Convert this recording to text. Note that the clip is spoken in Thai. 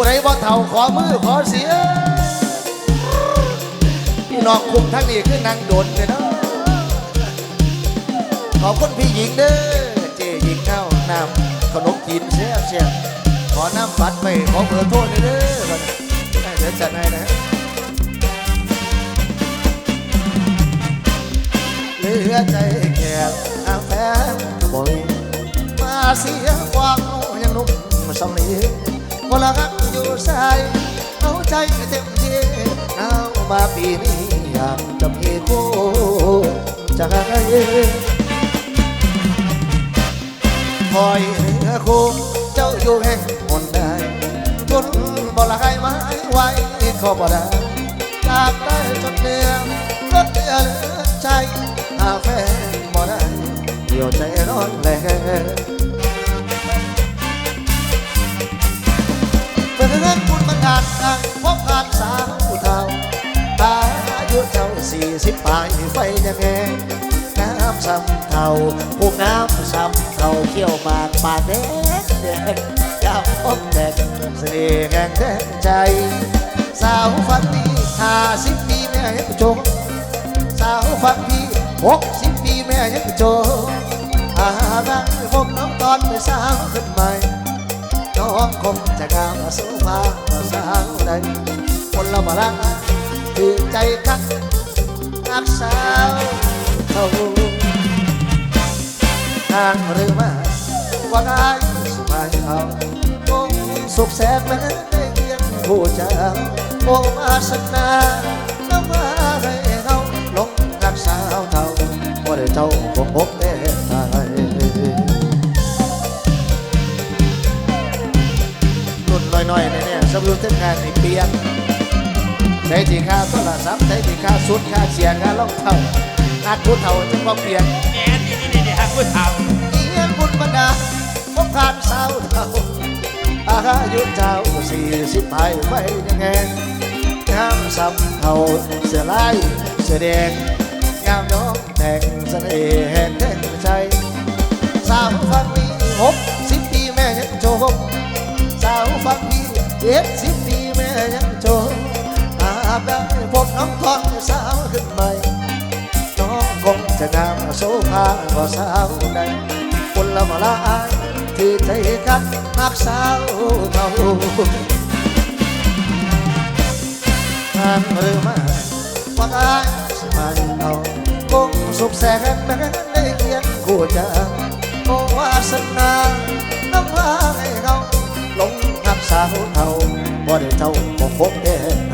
ผู้ใดบ่เท่าขอมือขอเสียพี่น้องคุมทั้งนี้คือนางโดนเลยเนาะขอบคุณพี่หญิงเด้อเจหญิงข้าวน้ำขนมจีนเสียบเสียขอน้ำบัตรไปขอเบอร์โทษเด้อเดี๋ยวจัดให้นะเหลือใจ ละรักอยู่ใส่เอาใจเต็มที่เอามาปีนี้อยากจะมีคู่จะให้คอยเหลือคู่เจ้าอยู่แห่งหนใดทนบ่ละให้ไม้ไว้ก็บ่ได้จากได้จนเดียวรถเดือดใจหาแฟนบ่ได้เดียวใจร้อนแรง คุณบันดาลดังพบผ่านสาวเท่าอายุเจ้าสี่สิบปลายไฟยังแงน้ำซ้ำเท่าพวกน้ำซ้ำเท่าเขี้ยวหมากปากแดงแดงยามพบแดงเสน่ห์แห่งแดงใจ สาวฟันดีห้าสิบปีแม่ยังจมสาวฟังพี่หกสิบปีแม่ยังโจอาดังพบน้องตอนเป็นสาวขึ้นม่น้ องคงจะงามสุภาพสาวใดคนละมาละคือใจคักนักสาวเขาทางหรือมาว่าง่ายสุภาพเขาคงสุขแสนแม้ได้เพียงผู้เจ้าโอ้มาสนาน้ำมา อยๆเนี่ยเนี่ยสำรุนเส้นงานในเปียกใช้ที่ค่าโทรศัพท์ใช้ที่ค่าสุดค่าเสียงค่ารองเท้าอาจผู้เฒ่าจะก็เปลี่ยนแหมนี่นี่นี่ฮะผู้เฒ่าเงียนบุญบรรดาพบผ่านสาวเฒ่าอายุเจ้าสี่สิบไปไฟยังไงงามสำเทาเสื้อลายเสื้อแดงงามน้องแต่งเสน่ห์แห่งแห่งใจสาวฟังมี เจ็ดสิบปีแม่ยังโจมอาบได้พบน้องทองสาวขึ้นใหม่ น้องคงจะงามโซภาก็สาวใดคนละมาละอายที่ใจกันหักสาวเท่าทางหรือมาว่าอายสมัยเอาคงสุขแสนแม้ได้เคียงคู่เจาโอ้วาสนา ได้เจ้าของผมได้